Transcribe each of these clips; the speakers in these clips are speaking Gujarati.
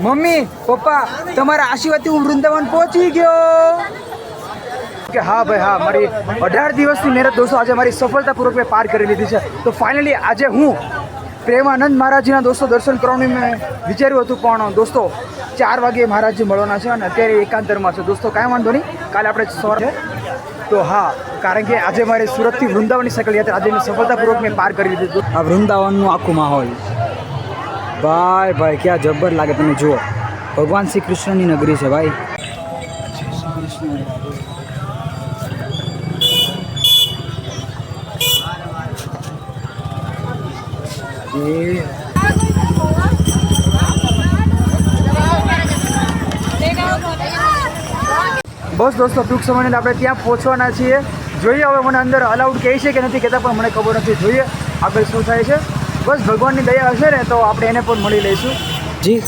મમ્મી, પપ્પા, તમારા આશીર્વાદથી હું વૃંદાવન પહોંચી ગયો. કે હા ભાઈ, હા, મારી અઢાર દિવસની મહેનત દોસ્તો, આજે મારી સફળતાપૂર્વક મેં પાર કરી લીધી છે. તો ફાઇનલી આજે હું પ્રેમાનંદ મહારાજજીના દોસ્તો દર્શન કરવાનું મેં વિચાર્યું હતું, પણ દોસ્તો, ચાર વાગે મહારાજજી મળવાના છે અને અત્યારે એકાંતરમાં છે. દોસ્તો, કાંઈ વાંધો નહીં. કાલે આપણે સવારે તો હા, કારણ કે આજે મારે સુરતથી વૃંદાવનની સાયકલ યાત્રા, આજે મેં સફળતાપૂર્વક મેં પાર કરી લીધી. આ વૃંદાવનનું આખું માહોલ. ભાઈ ભાઈ, ક્યાં જબ્બર લાગે તમે જુઓ. ભગવાન શ્રી કૃષ્ણની નગરી છે ભાઈ. બસ દોસ્તો, ટૂંક સમયની આપણે ત્યાં પહોંચવાના છીએ. જોઈએ હવે મને અંદર અલાઉડ કહે છે કે નથી કહેતા, પણ મને ખબર નથી. જોઈએ આગળ શું થાય છે. બસ ભગવાનની દયા હશે ને તો આપણે એને પણ મળી લઈશું. જી.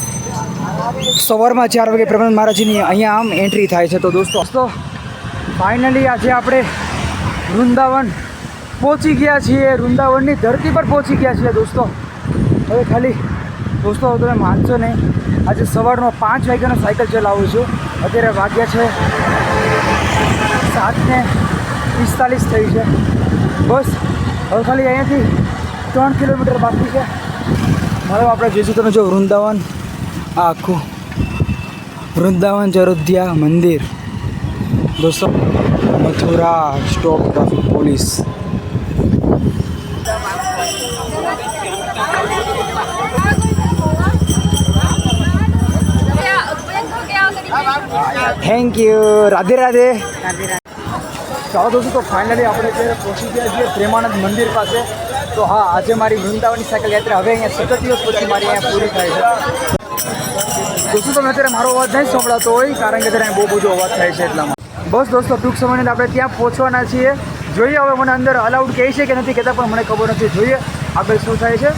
સવારમાં ચાર વાગે પ્રબંધ મહારાજની અહીંયા આમ એન્ટ્રી થાય છે તો દોસ્તો દોસ્તો ફાઇનલી આજે આપણે વૃંદાવન પહોંચી ગયા છીએ. વૃંદાવનની ધરતી પર પહોંચી ગયા છીએ દોસ્તો. હવે ખાલી દોસ્તો હવે તમે માનશો નહીં. આજે સવારનો પાંચ વાગ્યાનો સાયકલ ચલાવું છું. અત્યારે વાગ્યા છે સાતને પિસ્તાલીસ થઈ છે. બસ હવે ખાલી અહીંયાથી ત્રણ કિલોમીટર બાકી છે. હવે આપણે જોઈશું તમે જો વૃંદાવન આ આખું વૃંદાવન ચરોધ્યા મંદિર. દોસ્તો Mathura stop traffic police. Thank you Radhe Radhe. ચાલો દોસ્તો તો ફાઇનલી આપણે અત્યારે પહોંચી ગયા છીએ પ્રેમાનંદ મંદિર પાસે. તો હા, આજે મારી વૃંદાવનની સાયકલ યાત્રા હવે અહીંયા સતત દિવસ પછી મારી અહીંયા પૂરી થાય છે. દોસ્તો તમે અત્યારે મારો અવાજ નહીં સંભળાતો હોય, કારણ કે અત્યારે બહુ બધો અવાજ થાય છે એટલામાં. બસ દોસ્તો, ટૂંક સમયની અંદર આપણે ત્યાં પહોંચવાના છીએ. જોઈએ હવે મને અંદર અલાઉડ કહે છે કે નથી કહેતા, પણ મને ખબર નથી. જોઈએ આગળ શું થાય છે.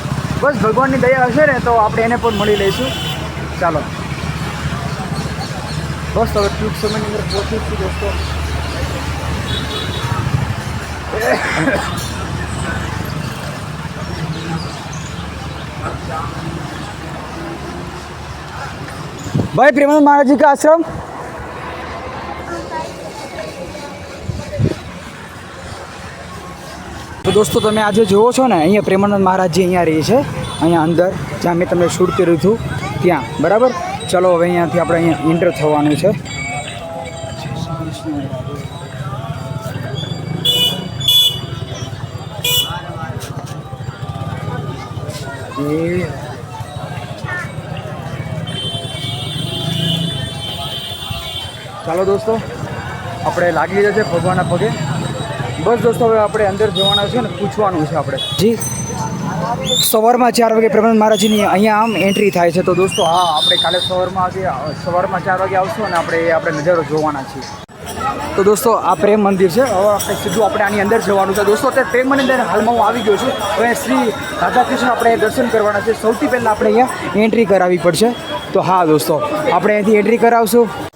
બસ ભગવાનની દયા હશે ને, તો આપણે એને પણ મળી લઈશું. ચાલો. બસ હવે ટૂંક સમયની અંદર પહોંચી છું દોસ્તો. भाई प्रेमानंद महाराज जी का आश्रम તો દોસ્તો તમે આજે જુઓ છો ને અહીંયા પ્રેમાનંદ મહારાજજી અહીંયા રહે છે અહીંયા અંદર જ્યાં મેં તમને શૂટ કર્યું હતું ત્યાં બરાબર ચલો હવે અહીંયાથી આપણે અહીંયા એન્ટર થવાનું છે એ ચાલો દોસ્તો, આપણે લાગી રહ્યા છે ભગવાનના પગે. બસ દોસ્તો, હવે આપણે અંદર જવાના છે ને પૂછવાનું છે આપણે. જી. સવારમાં ચાર વાગે પ્રબંધ મહારાજની અહીંયા આમ એન્ટ્રી થાય છે. તો દોસ્તો, હા, આપણે કાલે સવારમાં આજે સવારમાં ચાર વાગે આવશું અને આપણે આપણે નજારો જોવાના છીએ. તો દોસ્તો, આ પ્રેમ મંદિર છે. હવે આપણે સીધું આપણે આની અંદર જવાનું છે. દોસ્તો, અત્યારે પ્રેમ મંદિર હાલમાં હું આવી ગયો છું. હવે શ્રી રાધાકૃષ્ણ આપણે દર્શન કરવાના છે. સૌથી પહેલાં આપણે અહીંયા એન્ટ્રી કરાવવી પડશે. તો હા, દોસ્તો, આપણે અહીંથી એન્ટ્રી કરાવશું.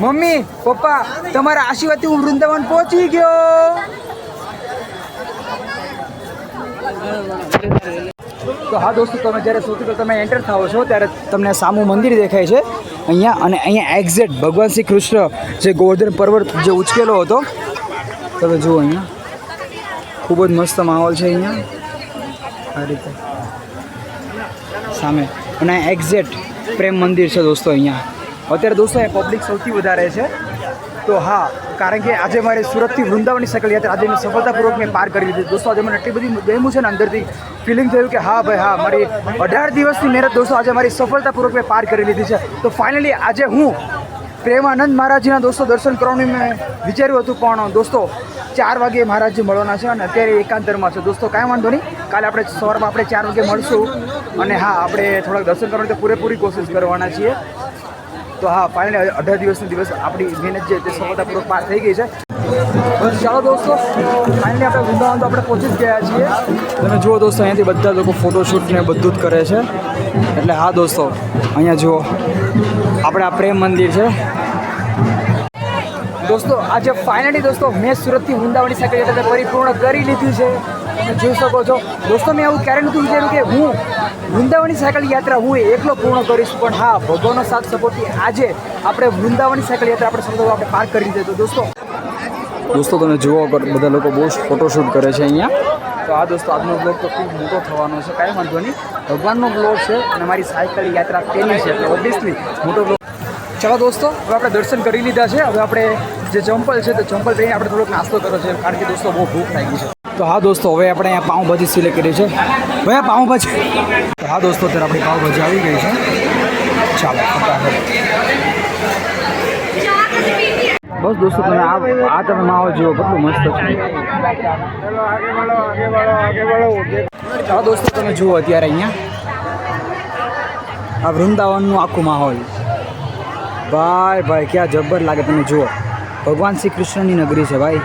મમ્મી, પપ્પા, તમારા આશીર્વાદથી હું વૃંદાવન પહોંચી ગયો. તો હા દોસ્તો, તમે જ્યારે સૌથી પહેલાં તમે એન્ટર થાઓ છો, ત્યારે તમને સામું મંદિર દેખાય છે. અહીંયા અને અહીંયા એક્ઝેક્ટ ભગવાન શ્રી કૃષ્ણ જે ગોવર્ધન પર્વત જે ઉચકેલો હતો. તમે જુઓ અહીંયા. ખૂબ જ મસ્ત માહોલ છે અહીંયા. આ રીતે. સામે. અને એક્ઝેક્ટ પ્રેમ મંદિર છે દોસ્તો અહીંયા. અત્યારે દોસ્તો અહીંયા પબ્લિક સૌથી વધારે છે. તો હા, કારણ કે આજે મારે સુરતથી વૃંદાવનની સાયકલ યાત્રા આજે મેં સફળતાપૂર્વક મેં પાર કરી દીધી દોસ્તો, આજે મને એટલી બધી ગમ્યું છે ને અંદરથી ફિલિંગ થયું કે હા ભાઈ, હા, મારી અઢાર દિવસની મહેનત દોસ્તો આજે મારી સફળતાપૂર્વક મેં પાર કરી લીધી છે. તો ફાઇનલી આજે હું પ્રેમાનંદ મહારાજના દોસ્તો દર્શન કરવાનું મેં વિચાર્યું હતું, પણ દોસ્તો ચાર વાગે મહારાજજી મળવાના છે અને અત્યારે એકાંતરમાં છે. દોસ્તો, કાંઈ વાંધો નહીં. કાલે આપણે સવારમાં આપણે ચાર વાગે મળશું અને હા, આપણે થોડાક દર્શન કરવાની પૂરેપૂરી કોશિશ કરવાના છીએ. તો હા ફાઇનલી અઢાર દિવસનો દિવસ આપણી મહેનત જે તે સફળતાપૂર્વક પાર થઈ ગઈ છે. બસ ચાલો દોસ્તો ફાઇનલી આપણે વૃંદાવન તો આપણે પહોંચી જ ગયા છીએ. તમે જુઓ દોસ્તો, અહીંયાથી બધા લોકો ફોટોશૂટ ને બધું જ કરે છે. એટલે હા દોસ્તો, અહીંયા જુઓ, આપણે આ પ્રેમ મંદિર છે. દોસ્તો, આજે ફાઇનલી દોસ્તો, મેં સુરતથી વૃંદાવનની યાત્રા પરિપૂર્ણ કરી લીધી છે. તમે જોઈ શકો છો. દોસ્તો મેં એવું ક્યારે નહોતું વિચાર્યું કે હું વૃંદાવનની સાયકલ યાત્રા હું એકલો પૂર્ણ કરીશ પણ હા ભગવાનનો સાથ સપોર્ટથી આજે આપણે વૃંદાવનની સાયકલ યાત્રા આપણે સમજો આપણે પાર કરી દીધો. તો દોસ્તો દોસ્તો તમે જુઓ બધા લોકો બહુ ફોટોશૂટ કરે છે અહીંયા. તો આ દોસ્તો આજનો બ્લોગ તો ખૂબ મોટો થવાનો છે. કાંઈ વાંધો નહીં. ભગવાનનો બ્લોગ છે અને મારી સાયકલ યાત્રા તેની છે. એટલે ઓબ્વિયસલી મોટો બ્લોગ ચાલો દોસ્તો હવે આપણે દર્શન કરી લીધા છે. હવે આપણે જે ચંપલ છે તો ચંપલ પહેરીને આપણે થોડોક નાસ્તો કર્યો છે. કારણ કે દોસ્તો બહુ ભૂખ લાગી છે. તો હા દોસ્તો, હવે આપણે અહીંયા પાઉંભાજી સિલેક્ટ કરી છે. ભાઈ આ પાઉંભાજી તો હા દોસ્તો, અત્યારે આપણી પાઉંભાજી આવી ગઈ છે. ચાલો બસ દોસ્તો, તમે આ આ તમે માવો જુઓ, કેટલું મસ્ત છે. હા દોસ્તો, તમે જુઓ અત્યારે અહીંયા. આ વૃંદાવનનું આખું માહોલ. ભાઈ ભાઈ, ક્યાં જબ્બર લાગે તમે જુઓ. ભગવાન શ્રી કૃષ્ણની નગરી છે, ભાઈ.